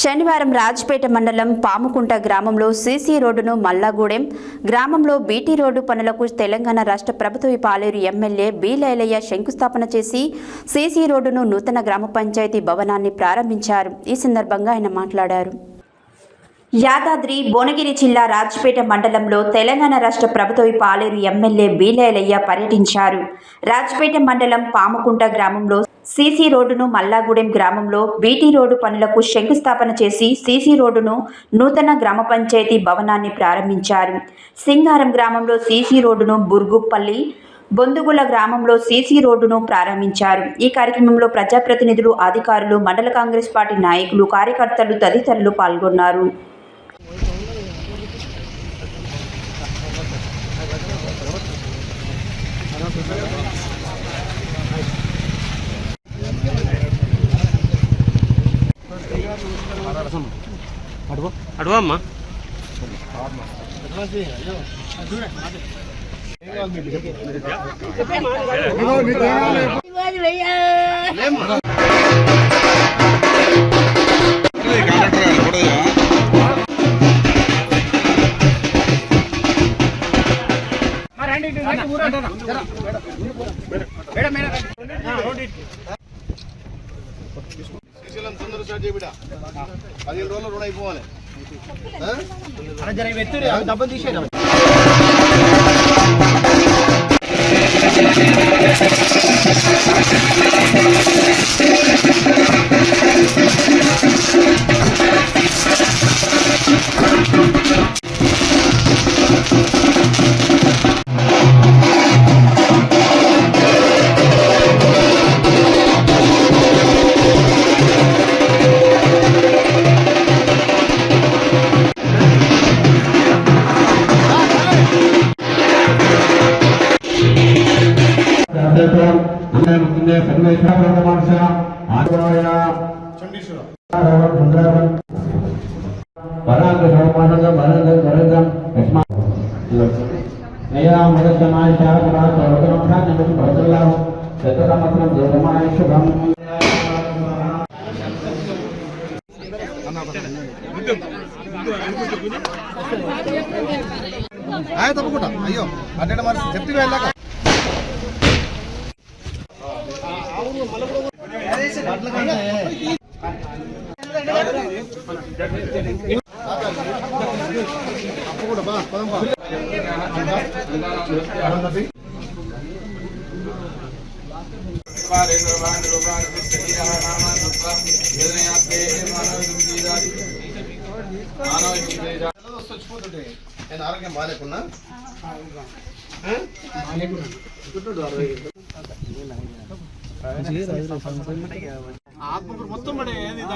శనివారం రాజ్పేట మండలం పాముకుంట గ్రామంలో సీసీ రోడ్డును మల్లాగూడెం గ్రామంలో బీటీ రోడ్డు పనులకు తెలంగాణ రాష్ట్ర ప్రభుత్వ పాలేరు ఎమ్మెల్యే బి లైలయ్య శంకుస్థాపన చేసి సీసీ రోడ్డును నూతన గ్రామ పంచాయతీ భవనాన్ని ప్రారంభించారు. ఈ సందర్భంగా ఆయన మాట్లాడారు. యాదాద్రి భువనగిరి జిల్లా రాజ్పేట మండలంలో తెలంగాణ రాష్ట్ర ప్రభుత్వ పాలేరు ఎమ్మెల్యే బీలేలయ్య పర్యటించారు. రాజ్పేట మండలం పాముకుంట గ్రామంలో సీసీ రోడ్డును మల్లాగూడెం గ్రామంలో బీటీ రోడ్డు పనులకు శంకుస్థాపన చేసి సీసీ రోడ్డును నూతన గ్రామ పంచాయతీ భవనాన్ని ప్రారంభించారు. సింగారం గ్రామంలో సీసీ రోడ్డును బుర్గుప్పల్లి బొందుగుల గ్రామంలో సీసీ రోడ్డును ప్రారంభించారు. ఈ కార్యక్రమంలో ప్రజాప్రతినిధులు అధికారులు మండల కాంగ్రెస్ పార్టీ నాయకులు కార్యకర్తలు తదితరులు పాల్గొన్నారు. అడువమ్మా శ్రీశైలం తొందర స్టార్ట్ చేయబిడ పదిహేను రోజులు రుణ అయిపోవాలి డబ్బులు తీసేయడం శుభం. ఆయన తప్పకుండా. అయ్యో అంటే మరి చెప్తే వెళ్ళాక నేను ఆరోగ్యం బాగాలేకున్నా ఆత్మకూరు మొత్తం పడే